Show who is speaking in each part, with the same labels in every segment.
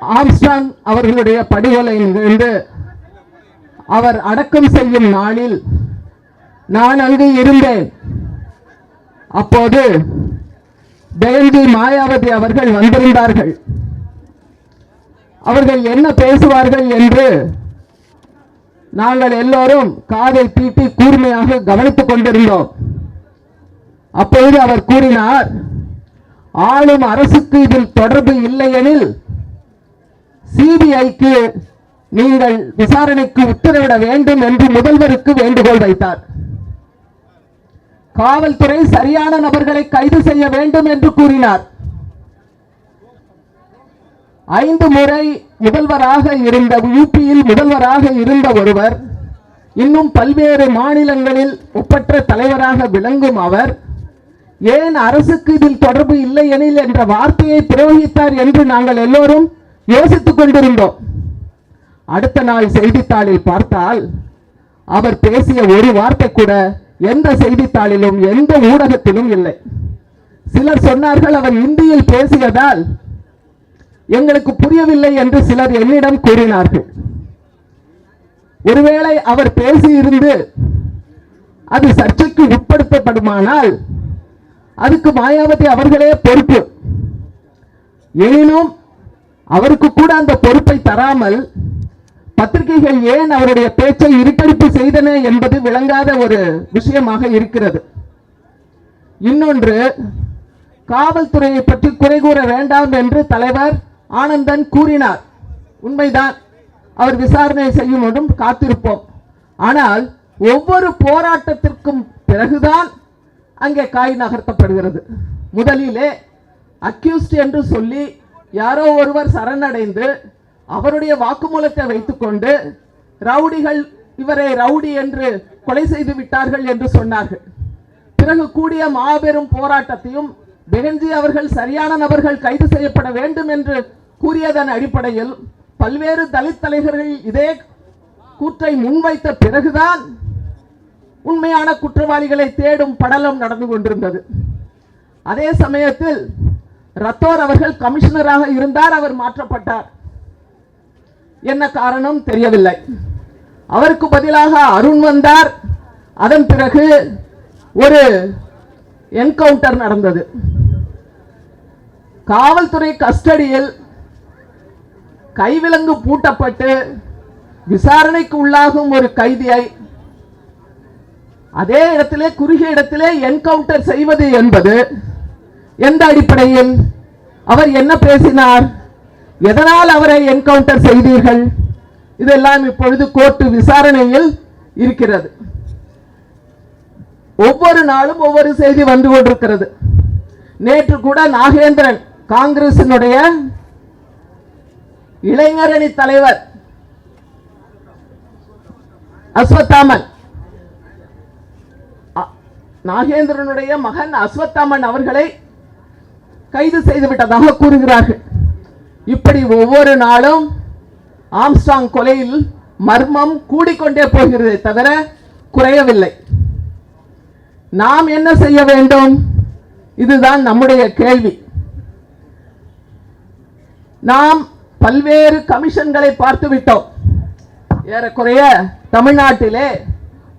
Speaker 1: Armstrong அவர்களுடைய படுகொலை அவர் அடக்கம் செய்யும் நாளில் நான் அங்கு இருந்தேன். அப்போது ஜெயந்தி மாயாவதி அவர்கள் வந்திருந்தார்கள். அவர்கள் என்ன பேசுவார்கள் என்று நாங்கள் எல்லோரும் காதை தீட்டி கூர்மையாக கவனித்துக் கொண்டிருந்தோம். அப்பொழுது அவர் கூறினார் ஆளும் அரசுக்கு இதில் தொடர்பு இல்லையெனில் சிபிஐக்கு நீங்கள் விசாரணைக்கு உத்தரவிட வேண்டும் என்று முதல்வருக்கு வேண்டுகோள் வைத்தார். காவல்துறை சரியான நபர்களை கைது செய்ய வேண்டும் என்று கூறினார். ஐந்து முறை முதல்வராக இருந்த யூபியில் முதல்வராக இருந்த ஒருவர் இன்னும் பல்வேறு மாநிலங்களில் ஒப்பற்ற தலைவராக விளங்கும் அவர் ஏன் அரசுக்கு இதில் தொடர்பு இல்லை எனில் என்ற வார்த்தையை பிரயோகித்தார் என்று நாங்கள் எல்லோரும் யோசித்துக் கொண்டிருந்தோம் அடுத்த நாள் செய்தித்தாளில் பார்த்தால் அவர் பேசிய ஒரு வார்த்தை கூட எந்த செய்தித்தாளிலும் எந்த ஊடகத்திலும் இல்லை. சிலர் சொன்னார்கள் அவர் இந்தியில் பேசியதால் எங்களுக்கு புரியவில்லை என்று சிலர் என்னிடம் கூறினார்கள். ஒருவேளை அவர் பேசியிருந்து அது சர்ச்சைக்கு உட்படுத்தப்படுமானால் அதுக்கு மாயாவதி அவர்களே பொறுப்பு. எனினும் அவருக்கு கூட அந்த பொறுப்பை தராமல் பத்திரிகைகள் ஏன் அவருடைய பேச்சை இருட்டடிப்பு செய்தன என்பது விளங்காத ஒரு விஷயமாக இருக்கிறது. இன்னொன்று காவல்துறையை பற்றி குறை கூற வேண்டாம் என்று தலைவர் ஆனந்தன் கூறினார். உண்மைதான் அவர் விசாரணை செய்யும் என்றும் காத்திருப்போம். ஆனால் ஒவ்வொரு போராட்டத்திற்கும் பிறகுதான் அங்கே காய் நகர்த்தப்படுகிறது. முதலிலே அக்யூஸ்ட் என்று சொல்லி யாரோ ஒருவர் சரணடைந்து அவருடைய வாக்குமூலத்தை வைத்துக்கொண்டு ரவுடிகள் இவரை ரவுடி என்று கொலை செய்து விட்டார்கள் என்று சொன்னார்கள். பிறகு கூடிய மாபெரும் போராட்டத்தையும் பெகன்ஜி அவர்கள் சரியான நபர்கள் கைது செய்யப்பட வேண்டும் என்று கூறியதன் அடிப்படையில் பல்வேறு தலித் தலைவர்கள் இதே கூற்றை முன்வைத்த பிறகுதான் உண்மையான குற்றவாளிகளை தேடும் படலம் நடந்து கொண்டிருந்தது. அதே சமயத்தில் ரத்தோர் அவர்கள் கமிஷனராக இருந்தார் அவர் மாற்றப்பட்டார். என்ன காரணம் தெரியவில்லை. அவருக்கு பதிலாக அருண் வந்தார். அதன் பிறகு ஒரு என்கவுண்டர் நடந்தது. காவல்துறை கஸ்டடியில் கைவிலங்கு பூட்டப்பட்டு விசாரணைக்கு உள்ளாகும் ஒரு கைதியை அதே இடத்திலே குறுகிய இடத்திலே என்கவுண்டர் செய்வது என்பது எந்த அடிப்படையில்? அவர் என்ன பேசினார்? எதனால் அவரை என்கவுண்டர் செய்தீர்கள்? இதெல்லாம் இப்பொழுது கோர்ட்டு விசாரணையில் இருக்கிறது. ஒவ்வொரு நாளும் ஒவ்வொரு செய்தி வந்து கொண்டிருக்கிறது. நேற்று கூட நாகேந்திரன் காங்கிரசினுடைய இளைஞரணி தலைவர் அஸ்வத்தாமன் நாகேந்திரனுடைய மகன் அஸ்வத்தாமன் அவர்களை கைது செய்து விட்டதாக கூறுகிறார்கள். இப்படி ஒவ்வொரு நாளும் ஆம்ஸ்டாங் கொலையில் மர்மம் கூடிக்கொண்டே போகிறதே தவிர குறையவில்லை. நாம் என்ன செய்ய வேண்டும்? இதுதான் நம்முடைய கேள்வி. நாம் பல்வேறு கமிஷன்களை பார்த்து விட்டோம். ஏறக்குறைய தமிழ்நாட்டிலே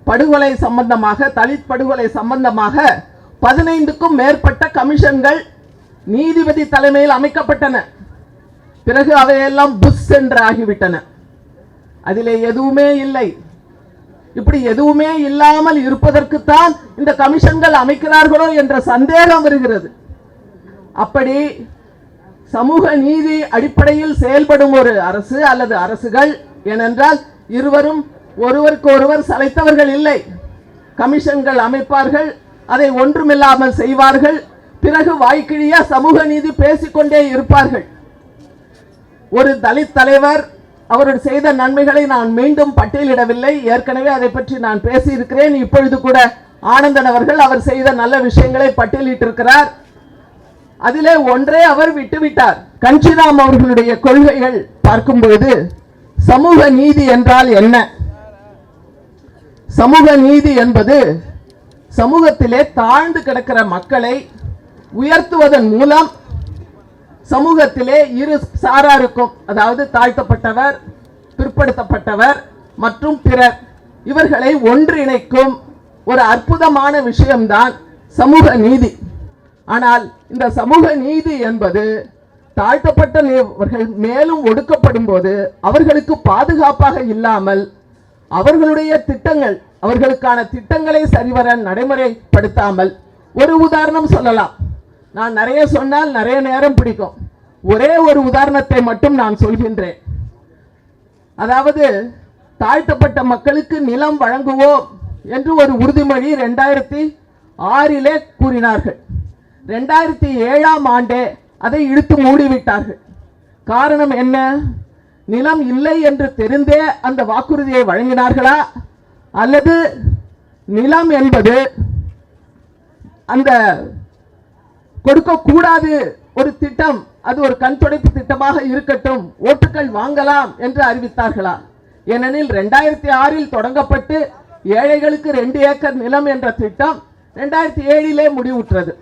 Speaker 1: படுகொலை சம்பந்தமாக தலித் படுகொலை சம்பந்தமாக பதினைந்துக்கும் மேற்பட்ட கமிஷன்கள் நீதிபதி தலைமையில் அமைக்கப்பட்டன. பிறகு அவையெல்லாம் புஷ் என்று ஆகிவிட்டன. அதிலே எதுவுமே இல்லை. இப்படி எதுவுமே இல்லாமல் இருப்பதற்குத்தான் இந்த கமிஷன்கள் அமைக்கிறார்களோ என்ற சந்தேகம் வருகிறது. அப்படி சமூக நீதி அடிப்படையில் செயல்படும் ஒரு அரசு அல்லது அரசுகள் ஏனென்றால் இருவரும் ஒருவருக்கு ஒருவர் சளைத்தவர்கள் இல்லை. கமிஷன்கள் அமைப்பார்கள் அதை ஒன்றுமில்லாமல் செய்வார்கள் பிறகு வாய்க்கிழிய சமூக நீதி பேசிக்கொண்டே இருப்பார்கள். ஒரு தலித் தலைவர் அவர் செய்த நன்மைகளை நான் மீண்டும் பட்டியலிடவில்லை. ஏற்கனவே அதை பற்றி நான் பேசியிருக்கிறேன். இப்பொழுது கூட ஆனந்தன் அவர்கள் அவர் செய்த நல்ல விஷயங்களை பட்டியலிட்டிருக்கிறார். அதிலே ஒன்றே அவர் விட்டுவிட்டார். கஞ்சிராம் அவர்களுடைய கொள்கைகள் பார்க்கும்பொழுது சமூக நீதி என்றால் என்ன? சமூக நீதி என்பது சமூகத்திலே தாழ்ந்து கிடக்கிற மக்களை உயர்த்துவதன் மூலம் சமூகத்திலே இரு சாராருக்கும் அதாவது தாழ்த்தப்பட்டவர் பிற்படுத்தப்பட்டவர் மற்றும் பிறர் இவர்களை ஒன்றிணைக்கும் ஒரு அற்புதமான விஷயம்தான் சமூக நீதி. ஆனால் இந்த சமூக நீதி என்பது தாழ்த்தப்பட்டவர்கள் மேலும் ஒடுக்கப்படும் போது அவர்களுக்கு பாதுகாப்பாக இல்லாமல் அவர்களுடைய திட்டங்கள் அவர்களுக்கான திட்டங்களை சரிவர நடைமுறைப்படுத்தாமல் ஒரு உதாரணம் சொல்லலாம். நான் நிறைய சொன்னால் நிறைய நேரம் பிடிக்கும். ஒரே ஒரு உதாரணத்தை மட்டும் நான் சொல்கின்றேன். அதாவது தாழ்த்தப்பட்ட மக்களுக்கு நிலம் வழங்குவோம் என்று ஒரு உறுதிமொழி ரெண்டாயிரத்தி ஆறிலே கூறினார்கள். ரெண்டாயிரத்தி ஏழாம் ஆண்டே அதை இழுத்து மூடிவிட்டார்கள். காரணம் என்ன? நிலம் இல்லை என்று தெரிந்தே அந்த வாக்குறுதியை வழங்கினார்களா? அல்லது நிலம் என்பது அந்த கொடுக்கக்கூடாது. ஒரு திட்டம் அது ஒரு கண் துடைப்பு திட்டமாக இருக்கட்டும். ஓட்டுகள் வாங்கலாம் என்று அறிவித்தார்களா? ஏனெனில் ரெண்டாயிரத்தி ஆறில் தொடங்கப்பட்டு ஏழைகளுக்கு ரெண்டு ஏக்கர் நிலம் என்ற திட்டம் ரெண்டாயிரத்தி ஏழிலே முடிவுற்றது.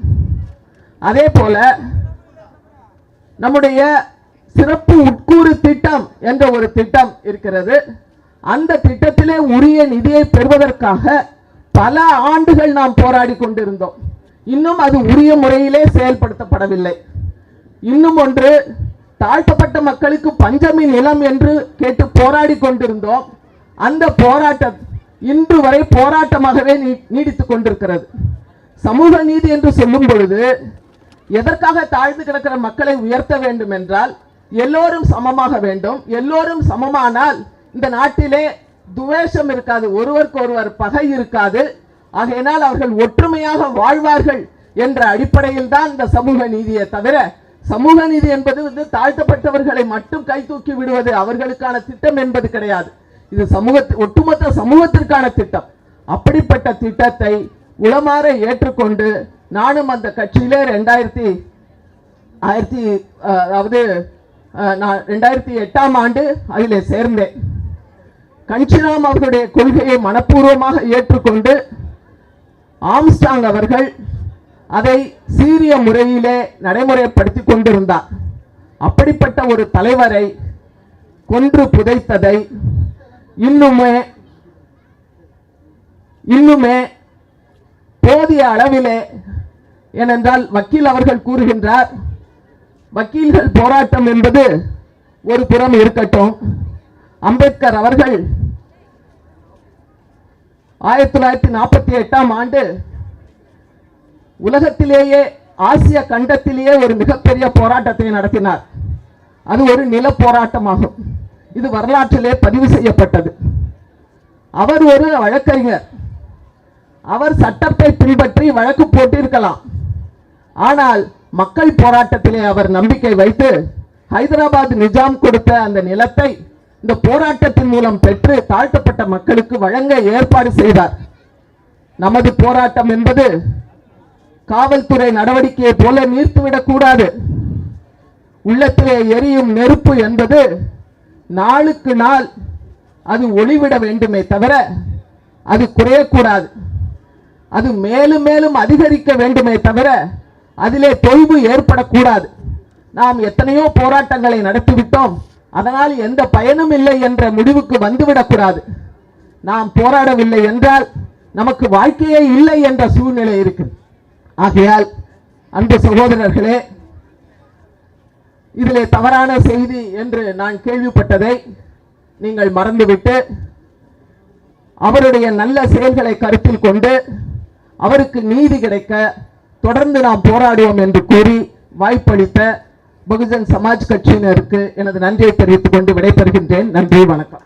Speaker 1: அதே போல நம்முடைய சிறப்பு உட்கூறு திட்டம் என்ற ஒரு திட்டம் இருக்கிறது. அந்த திட்டத்திலே உரிய நிதியை பெறுவதற்காக பல ஆண்டுகள் நாம் போராடி கொண்டிருந்தோம். இன்னும் அது உரிய முறையிலே செயல்படுத்தப்படவில்லை. இன்னும் ஒன்று தாழ்த்தப்பட்ட மக்களுக்கு பஞ்சமி நிலம் என்று கேட்டு போராடி கொண்டிருந்தோம். அந்த போராட்டம் இன்று வரை போராட்டமாகவே நீ- நீடித்துக் கொண்டிருக்கிறது. சமூக நீதி என்று சொல்லும் பொழுது எதற்காக தாழ்ந்து கிடக்கிற மக்களை உயர்த்த வேண்டும் என்றால் எல்லோரும் சமமாக வேண்டும். எல்லோரும் சமமானால் இந்த நாட்டிலே துவேஷம் இருக்காது ஒருவருக்கு ஒருவர் பகை இருக்காது. ஆகையினால் அவர்கள் ஒற்றுமையாக வாழ்வார்கள் என்ற அடிப்படையில் தான் இந்த சமூக நீதியை தவிர சமூக நீதி என்பது வந்து தாழ்த்தப்பட்டவர்களை மட்டும் கை தூக்கி விடுவது அவர்களுக்கான திட்டம் என்பது கிடையாது. இது சமூக ஒட்டுமொத்த சமூகத்திற்கான திட்டம். அப்படிப்பட்ட திட்டத்தை உளமாற ஏற்றுக்கொண்டு நானும் அந்த கட்சியிலே ரெண்டாயிரத்தி ஆயிரத்தி அஹ், அதாவது அஹ், நான் ரெண்டாயிரத்தி எட்டாம் ஆண்டு அதிலே சேர்ந்தேன். கஞ்சிராம் அவர்களுடைய கொள்கையை மனப்பூர்வமாக ஏற்றுக்கொண்டு ஆம்ஸ்டாங் அவர்கள் அதை சீரிய முறையிலே நடைமுறைப்படுத்தி கொண்டிருந்தார். அப்படிப்பட்ட ஒரு தலைவரை கொன்று புதைத்ததை இன்னுமே இன்னுமே போதிய அளவிலே ஏனென்றால் வக்கீல் அவர்கள் கூறுகின்றார் வக்கீல்கள் போராட்டம் என்பது ஒரு புறம் இருக்கட்டும். அம்பேத்கர் அவர்கள் ஆயிரத்தி தொள்ளாயிரத்தி நாற்பத்தி எட்டாம் ஆண்டு உலகத்திலேயே ஆசிய கண்டத்திலேயே ஒரு மிகப்பெரிய போராட்டத்தை நடத்தினார். அது ஒரு நில போராட்டமாகும் இது வரலாற்றிலே பதிவு செய்யப்பட்டது. அவர் ஒரு வழக்கறிஞர். அவர் சட்டத்தை பின்பற்றி வழக்கு போட்டிருக்கலாம். ஆனால் மக்கள் போராட்டத்திலே அவர் நம்பிக்கை வைத்து ஹைதராபாத் நிஜாம் கொடுத்த அந்த நிலத்தை இந்த போராட்டத்தின் மூலம் பெற்று தாழ்த்தப்பட்ட மக்களுக்கு வழங்க ஏற்பாடு செய்தார். நமது போராட்டம் என்பது காவல்துறை நடவடிக்கையை போல நீர்த்துவிடக் கூடாது. உள்ளத்திலே எரியும் நெருப்பு என்பது நாளுக்கு நாள் அது ஒளிவிட வேண்டுமே தவிர அது குறையக்கூடாது. அது மேலும் மேலும் அதிகரிக்க வேண்டுமே தவிர அதிலே தொய்வு ஏற்படக்கூடாது. நாம் எத்தனையோ போராட்டங்களை நடத்திவிட்டோம். அதனால் எந்த பயனும் இல்லை என்ற முடிவுக்கு வந்துவிடக்கூடாது. நாம் போராடவில்லை என்றால் நமக்கு வாழ்க்கையே இல்லை என்ற சூழ்நிலை இருக்கு ஆகையால் அன்பு சகோதரர்களே இதிலே தவறான செய்தி என்று நான் கேள்விப்பட்டதை நீங்கள் மறந்துவிட்டு அவருடைய நல்ல செயல்களை கருத்தில் கொண்டு அவருக்கு நீதி கிடைக்க தொடர்ந்து நாம் போராடுவோம் என்று கூறி வாய்ப்பளித்த பகுஜன் சமாஜ் கட்சியினருக்கு எனது நன்றியை தெரிவித்துக் கொண்டு விடைபெறுகின்றேன். நன்றி வணக்கம்.